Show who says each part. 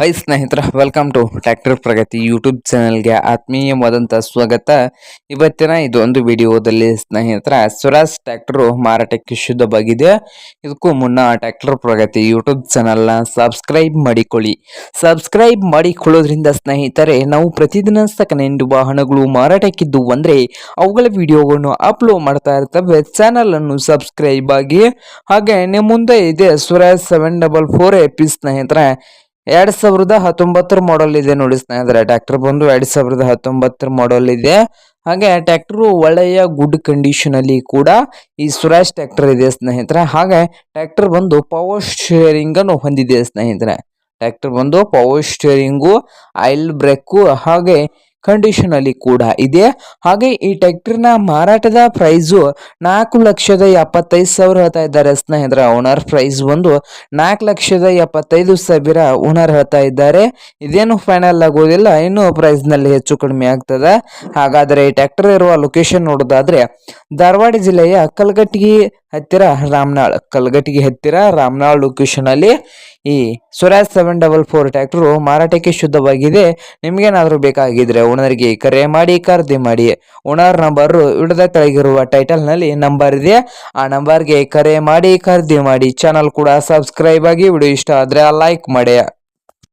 Speaker 1: High ಸ್ನೇಹಿತರ welcome to tractor Pragati YouTube ಚಾನಲ್ಗೆ ಆತ್ಮೀಯವಾದಂಥ ಸ್ವಾಗತ. ಇವತ್ತಿನ ಇದೊಂದು ವಿಡಿಯೋದಲ್ಲಿ ಸ್ನೇಹಿತರ ಸ್ವರಾಜ್ ಟ್ರ್ಯಾಕ್ಟರು ಮಾರಾಟಕ್ಕೆ ಶುದ್ಧವಾಗಿದೆ. ಇದಕ್ಕೂ ಮುನ್ನ ಟ್ರ್ಯಾಕ್ಟರ್ ಪ್ರಗತಿ ಯೂಟ್ಯೂಬ್ ಚಾನಲ್ನ ಸಬ್ಸ್ಕ್ರೈಬ್ ಮಾಡಿಕೊಳ್ಳಿ. ಸಬ್ಸ್ಕ್ರೈಬ್ ಮಾಡಿಕೊಳ್ಳೋದ್ರಿಂದ ಸ್ನೇಹಿತರೆ, ನಾವು ಪ್ರತಿದಿನ ಸೆಕೆಂಡ್ ವಾಹನಗಳು ಮಾರಾಟಕ್ಕಿದ್ದು ಅಂದರೆ, ಅವುಗಳ ವಿಡಿಯೋಗಳನ್ನು ಅಪ್ಲೋಡ್ ಮಾಡ್ತಾ ಇರ್ತವೆ. ಚಾನಲನ್ನು ಸಬ್ಸ್ಕ್ರೈಬ್ ಆಗಿ. ಹಾಗೆ ನಿಮ್ಮ ಮುಂದೆ ಇದೆ Swaraj seven double four AP ಸ್ನೇಹಿತರೆ ಎರಡ್ ಸಾವಿರದ ಹತ್ತೊಂಬತ್ತರ ಮಾಡಲ್ ಇದೆ ನೋಡಿ ಸ್ನೇಹಿತರೆ. ಟ್ರ್ಯಾಕ್ಟರ್ ಬಂದು ಎರಡ್ ಸಾವಿರದ ಹತ್ತೊಂಬತ್ತರ ಮಾಡಲ್ ಇದೆ. ಹಾಗೆ ಟ್ರ್ಯಾಕ್ಟರ್ ಒಳ್ಳೆಯ ಗುಡ್ ಕಂಡೀಷನ್ ಅಲ್ಲಿ ಕೂಡ ಈ ಸುರಾಜ್ ಟ್ರ್ಯಾಕ್ಟರ್ ಇದೆ ಸ್ನೇಹಿತರೆ. ಹಾಗೆ ಟ್ರ್ಯಾಕ್ಟರ್ ಬಂದು ಪವರ್ ಶೇರಿಂಗ್ ಅನ್ನು ಹೊಂದಿದೆ ಸ್ನೇಹಿತರೆ. ಟ್ರ್ಯಾಕ್ಟರ್ ಬಂದು ಪವರ್ ಸ್ಟೇರಿಂಗು ಆಯಿಲ್ ಬ್ರೇಕು ಹಾಗೆ ಕಂಡೀಷನ್ ಅಲ್ಲಿ ಕೂಡ ಇದೆ. ಹಾಗೆ ಈ ಟ್ರ್ಯಾಕ್ಟರ್ನ ಮಾರಾಟದ ಪ್ರೈಸು ನಾಲ್ಕು ಲಕ್ಷದ ಎಪ್ಪತ್ತೈದು ಸಾವಿರ ಹೇಳ್ತಾ ಇದ್ದಾರೆ ಸ್ನೇಹಿತರೆ. ಓನರ್ ಪ್ರೈಸ್ ಬಂದು ನಾಲ್ಕು ಲಕ್ಷದ ಎಪ್ಪತ್ತೈದು ಸಾವಿರ ಓನರ್ ಹೇಳ್ತಾ ಇದ್ದಾರೆ. ಇದೇನು ಫೈನಲ್ ಆಗೋದಿಲ್ಲ, ಇನ್ನು ಪ್ರೈಸ್ನಲ್ಲಿ ಹೆಚ್ಚು ಕಡಿಮೆ ಆಗ್ತದೆ. ಹಾಗಾದರೆ ಈ ಟ್ರ್ಯಾಕ್ಟರ್ ಇರುವ ಲೊಕೇಶನ್ ನೋಡೋದಾದ್ರೆ ಧಾರವಾಡ ಜಿಲ್ಲೆಯ ಕಲ್ಗಟ್ಟಿಗೆ ಹತ್ತಿರ ರಾಮನಾಳ್, ಕಲ್ಗಟ್ಟಿಗೆ ಹತ್ತಿರ ರಾಮನಾಳ್ ಲೊಕೇಶನ್ ಅಲ್ಲಿ ಈ Swaraj seven double four tractor ಮಾರಾಟಕ್ಕೆ ಶುದ್ಧವಾಗಿದೆ. ನಿಮಗೇನಾದರೂ ಬೇಕಾಗಿದ್ರೆ ಓನರ್ಗೆ ಕರೆ ಮಾಡಿ, ಖರೀದಿ ಮಾಡಿ. ಓನರ್ ನಂಬರ್ ವಿಡದ ಕೆಳಗಿರುವ ಟೈಟಲ್ನಲ್ಲಿ ನಂಬರ್ ಇದೆ. ಆ ನಂಬರ್ಗೆ ಕರೆ ಮಾಡಿ, ಖರೀದಿ ಮಾಡಿ. ಚಾನಲ್ ಕೂಡ ಸಬ್ಸ್ಕ್ರೈಬ್ ಆಗಿ ವಿಡಿಯೋ ಇಷ್ಟ ಆದ್ರೆ ಲೈಕ್ ಮಾಡಿ.